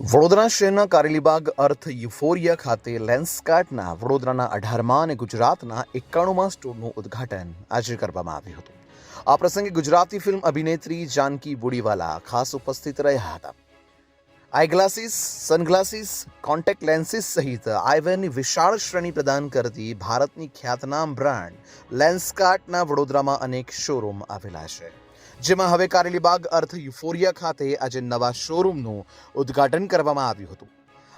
વડોદરા શહેરના કારેલીબાગ અર્થ યુફોરિયા ખાતે લેન્સકાર્ટના વડોદરાના અઢારમા અને ગુજરાતના એકાણુંમાં સ્ટોરનું ઉદ્ઘાટન આજે કરવામાં આવ્યું હતું. આ પ્રસંગે ગુજરાતી ફિલ્મ અભિનેત્રી જાનકી બુડીવાલા ખાસ ઉપસ્થિત રહ્યા હતા. આઈગ્લાસીસ સનગ્લાસીસ કોન્ટેક્ટ લેન્સીસ સહિત આઈવેરની વિશાળ શ્રેણી પ્રદાન કરતી ભારતની ખ્યાતનામ બ્રાન્ડ લેન્સકાર્ટના વડોદરામાં અનેક શોરૂમ આવેલા છે. જેમાં હવે કારેલીબાગ અર્થ યુફોરિયા ખાતે આજે નવા શોરૂમનું ઉદ્ઘાટન કરવામાં આવ્યું હતું.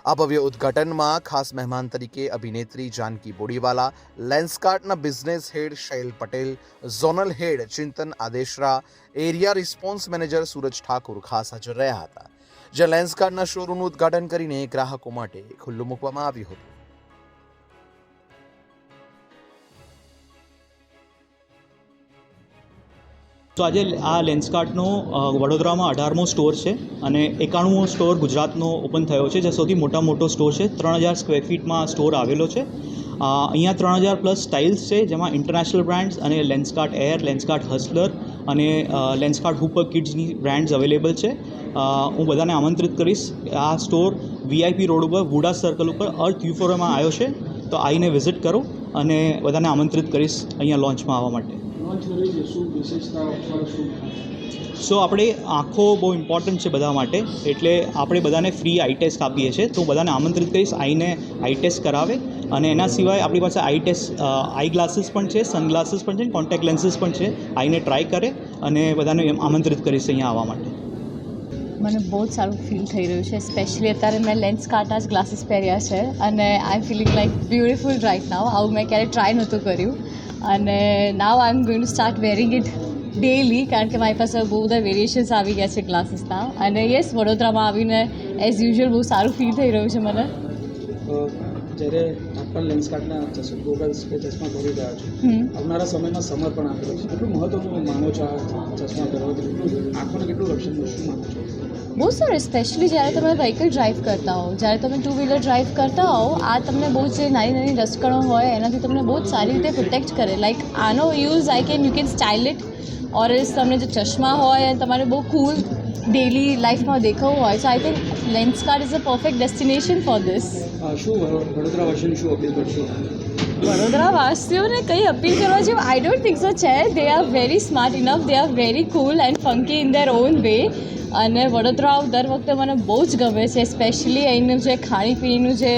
આ ભવ્ય ઉદ્ઘાટનમાં ખાસ મહેમાન તરીકે અભિનેત્રી Janki Bodiwala લેન્સકાર્ટના business head Shail Patel zonal head Chintan Adeshara area response manager Suraj Thakur ખાસ હાજર રહ્યા હતા. જ્યાં લેન્સકાર્ટના શોરૂમનું ઉદ્ઘાટન કરીને ગ્રાહકો માટે ખુલ્લું મૂકવામાં આવ્યું હતું. તો આજે આ લેન્સકાર્ટનો વડોદરામાં અઢારમો સ્ટોર છે અને એકાણુંમો સ્ટોર ગુજરાતનો ઓપન થયો છે, જે સૌથી મોટા મોટો સ્ટોર છે. ત્રણ હજાર સ્ક્વેર ફીટમાં સ્ટોર આવેલો છે. અહીંયા ત્રણ હજાર પ્લસ સ્ટાઇલ્સ છે, જેમાં ઇન્ટરનેશનલ બ્રાન્ડ્સ અને લેન્સકાર્ટ એર લેન્સકાર્ટ હસલર અને લેન્સકાર્ટ હુપર કિડ્સની બ્રાન્ડ્સ અવેલેબલ છે. હું બધાને આમંત્રિત કરીશ. આ સ્ટોર વીઆઈપી રોડ ઉપર વુડા સર્કલ ઉપર અર્થ યુફોરમાં આવ્યો છે. તો આવીને વિઝિટ કરો અને બધાને આમંત્રિત કરીશ અહીંયા લોન્ચમાં આવવા માટે. સો આપણે આંખો બહુ ઇમ્પોર્ટન્ટ છે બધા માટે. એટલે આપણે બધાને ફ્રી આઈ ટેસ્ટ આપીએ છીએ. તો બધાને આમંત્રિત કરીશ આઈને આઈ ટેસ્ટ કરાવે. અને એના સિવાય આપણી પાસે આઈ ટેસ્ટ આઈ ગ્લાસીસ પણ છે સનગ્લાસીસ પણ છે કોન્ટેક્ટ લેન્સીસ પણ છે. આઈને ટ્રાય કરે અને બધાને આમંત્રિત કરીશ અહીંયા આવવા માટે. મને બહુ જ સારું ફીલ થઈ રહ્યું છે. સ્પેશિયલી અત્યારે મેં લેન્સ કાટા જ ગ્લાસીસ પહેર્યા છે. અને I am feeling like beautiful right now આવું મેં ક્યારેય ટ્રાય નહોતું કર્યું. અને now I am going to start wearing it daily કારણ કે મારી પાસે બહુ બધા વેરિએશન્સ આવી ગયા છે ક્લાસીસના અને યસ વડોદરામાં આવીને એઝ યુઝ્યુઅલ બહુ સારું ફીલ થઈ રહ્યું છે મને. જ્યારે પણ લેન્સ કાર્ડના ચશ્મા ગોગલ્સ કે ચશ્મા પહેરી રહ્યા છો. આવનારા સમયમાં સમર પણ આપેલો છે. કેટલું મહત્વનું માનો છો આ ચશ્મા પહેરવાથી કેટલું આંખોને કેટલું રક્ષણ મળશે માનો છો? બહુ સરસ. સ્પેશિયલી જ્યારે તમે વ્હીકલ ડ્રાઈવ કરતા હો જ્યારે તમે ટુ વ્હીલર ડ્રાઈવ કરતા હો આ તમને બહુ જે નાની નાની રસકણો હોય એનાથી તમને બહુ જ સારી રીતે પ્રોટેક્ટ કરે. લાઈક આનો use I can you can style it or else તમને જે ચશ્મા હોય અને તમારે બહુ કૂલ ડેલી લાઈફમાં દેખાવું હોય so I think Lenskart is a perfect destination for this શું વડોદરા વાસીને શું અપીલ કરશો વડોદરા વાસીઓને કંઈ અપીલ કરવા જેવું આઈ ડોન્ટ થિંક સો છે they are very smart enough they are very cool and funky in there on way અને વડોદરા દર વખતે મને બહુ જ ગમે છે સ્પેશિયલી અહીંનું જે ખાણીપીણીનું જે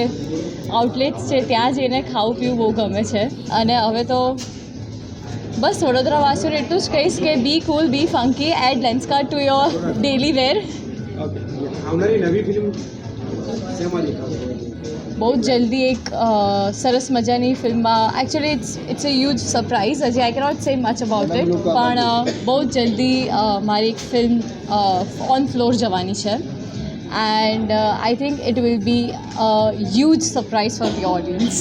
આઉટલેટ્સ છે ત્યાં જઈને ખાવું પીવું બહુ ગમે છે. અને હવે તો બસ વડોદરા વાસીઓને એટલું જ કહીશ કે be cool be funky add Lenskart to your daily wear બહુ જ જલ્દી એક સરસ મજાની ફિલ્મમાં actually it's it's a huge surprise હજી I cannot say much about it પણ બહુ જ જલ્દી મારી એક ફિલ્મ ઓન ફ્લોર જવાની છે. And I think it will be a huge surprise for the audience